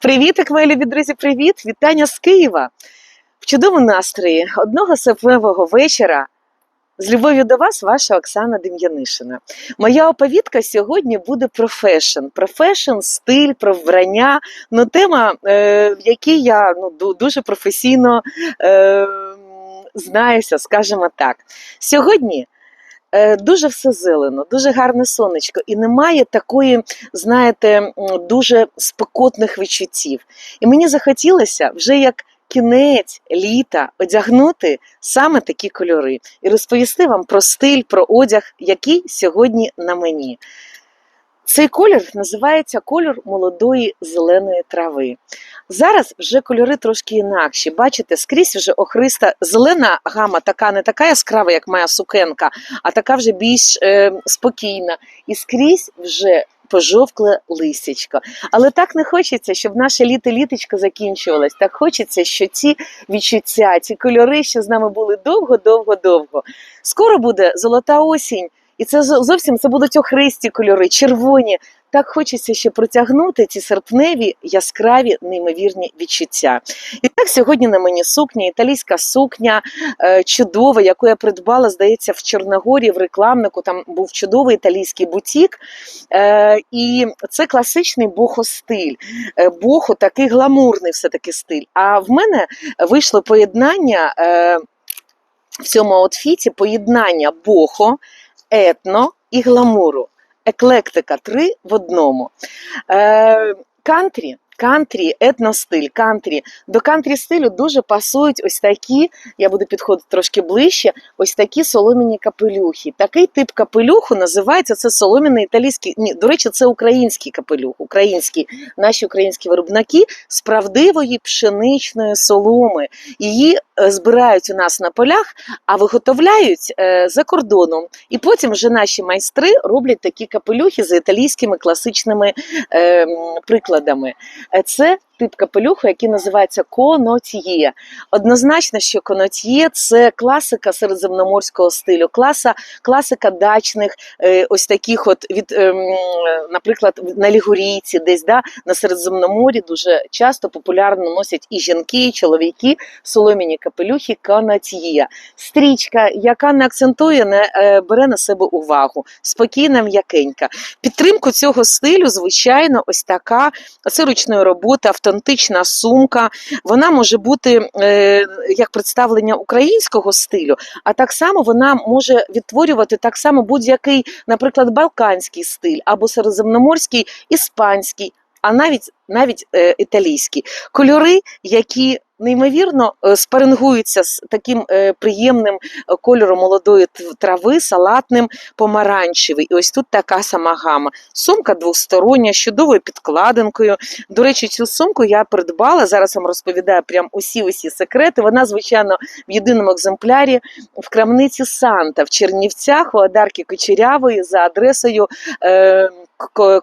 Привітик, мої любі друзі, привіт! Вітання з Києва. В чудовому настрої одного серпневого вечора. З любов'ю до вас, ваша Оксана Дем'янишина. Моя оповідка сьогодні буде про фешн, про фешн, стиль, про вбрання. Ну, тема, е, в якій я ну, дуже професійно е, знаюся, скажімо так. Сьогодні дуже все зелено, дуже гарне сонечко, і немає такої, знаєте, дуже спекотних відчуттів. І мені захотілося вже як кінець літа одягнути саме такі кольори і розповісти вам про стиль, про одяг, який сьогодні на мені. Цей колір називається кольор молодої зеленої трави. Зараз вже кольори трошки інакші. Бачите, скрізь вже охриста зелена гама, така не така яскрава, як моя сукенка, а така вже більш е, спокійна. І скрізь вже пожовкле листячко. Але так не хочеться, щоб наше літо-літочко закінчувалось. Так хочеться, що ці відчуття, ці кольори, що з нами були довго-довго-довго. Скоро буде золота осінь. І це зовсім це будуть охристі кольори, червоні. Так хочеться ще протягнути ці серпневі яскраві неймовірні відчуття. І так сьогодні на мені сукня, італійська сукня, е, чудова, яку я придбала, здається, в Чорногорі, в рекламнику. Там був чудовий італійський бутік. Е, і це класичний бохо-стиль. Е, бохо такий гламурний все-таки стиль. А в мене вийшло поєднання в цьому аутфіті поєднання бохо, етно і гламуру. Еклектика три в одному. Е, кантрі, кантрі, етностиль, кантрі. До кантрі стилю дуже пасують ось такі, я буду підходити трошки ближче, ось такі соломіні капелюхи. Такий тип капелюху називається це соломіний італійський. Ні, до речі, це український капелюх, український, наші українські виробники з правдивої пшеничної соломи. Її е, збирають у нас на полях, а виготовляють е, за кордоном. І потім вже наші майстри роблять такі капелюхи за італійськими класичними е, прикладами. Е, Це тип капелюху, який називається конотьє. Однозначно, що конотьє це класика середземноморського стилю, класа, класика дачних, е, ось таких от від, ем, наприклад, на Лігурійці, десь да, на Середземноморі дуже часто популярно носять і жінки, і чоловіки соломіні капелюхи конотьє. Стрічка, яка не акцентує, не е, бере на себе увагу, спокійна, м'якенька. Підтримку цього стилю, звичайно, ось така це ручної роботи, автентична сумка. Вона може бути е, як представлення українського стилю, а так само вона може відтворювати так само будь-який, наприклад, балканський стиль або середземноморський, іспанський. А навіть навіть е, італійські кольори, які неймовірно е, спарингуються з таким е, приємним е, кольором молодої трави, салатним, помаранчевий. І ось тут така сама гама. Сумка двостороння, з чудовою підкладинкою. До речі, цю сумку я придбала. Зараз вам розповідаю прям усі усі секрети. Вона, звичайно, в єдиному екземплярі в крамниці Санта в Чернівцях у Одарки Кочерявої за адресою е, Ко-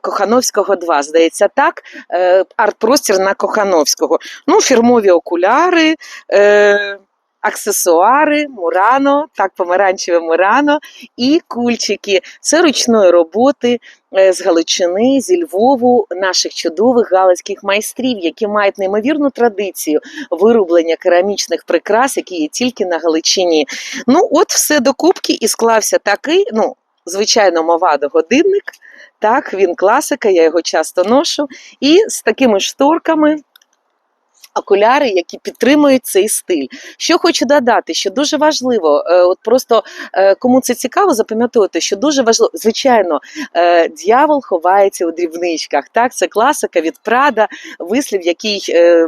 Кохановського 2. Здається, так. Е, арт-простір на Кохановського. Ну, фірмові окуляри. Е, Аксесуари, Мурано, так, помаранчеве Мурано і кульчики. Це ручної роботи е, з Галичини, зі Львову, наших чудових галицьких майстрів, які мають неймовірну традицію вироблення керамічних прикрас, які є тільки на Галичині. Ну, от все докупки і склався такий, ну, звичайно, мовадо годинник. Так, він класика, я його часто ношу. І з такими шторками. Окуляри, які підтримують цей стиль. Що хочу додати, що дуже важливо, е, от просто е, кому це цікаво, запам'ятовуйте, що дуже важливо, звичайно, е, дьявол ховається у дрібничках. Так, це класика від Прада, вислів, який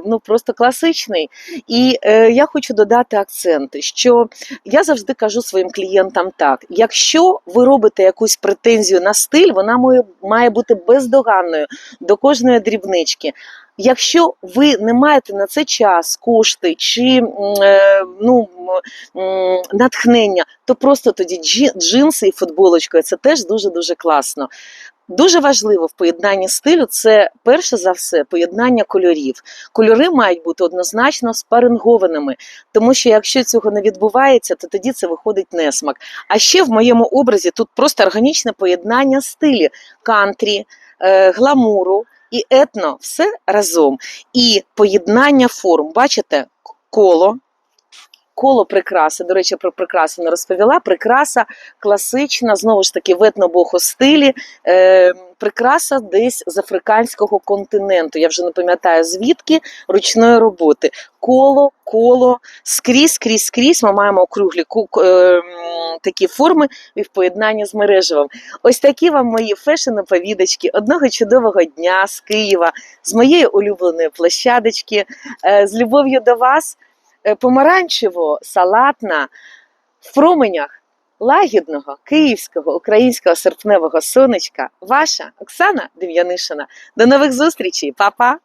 ну просто класичний. І я хочу додати акцент, що я завжди кажу своїм клієнтам так: якщо ви робите якусь претензію на стиль, вона має бути бездоганною до кожної дрібнички. Якщо ви не маєте на це час, кошти чи е, ну, натхнення, то просто тоді джинси і футболочкою це теж дуже дуже класно. Дуже важливо в поєднанні стилю це перше за все поєднання кольорів. Кольори мають бути однозначно спарингованими, тому що якщо цього не відбувається, то тоді це виходить несмак. А ще в моєму образі тут просто органічне поєднання стилі кантрі, е, гламуру і етно все разом. І поєднання форм. Бачите, коло. Коло прикраси, до речі, про прикраси не розповіла. Прикраса класична, знову ж таки, в етнобохостилі. стилі. Е, прикраса десь з африканського континенту. Я вже не пам'ятаю звідки ручної роботи. Коло, коло, скрізь, скрізь, скрізь. Ми маємо округлі е, такі форми і в поєднанні з мережевим. Ось такі вам мої фешн-оповідочки. Одного чудового дня з Києва, з моєї улюбленої площадочки, е, з любов'ю до вас, е, помаранчево, салатна, в променях лагідного київського українського серпневого сонечка. Ваша Оксана Дем'янишина. До нових зустрічей, Па-па!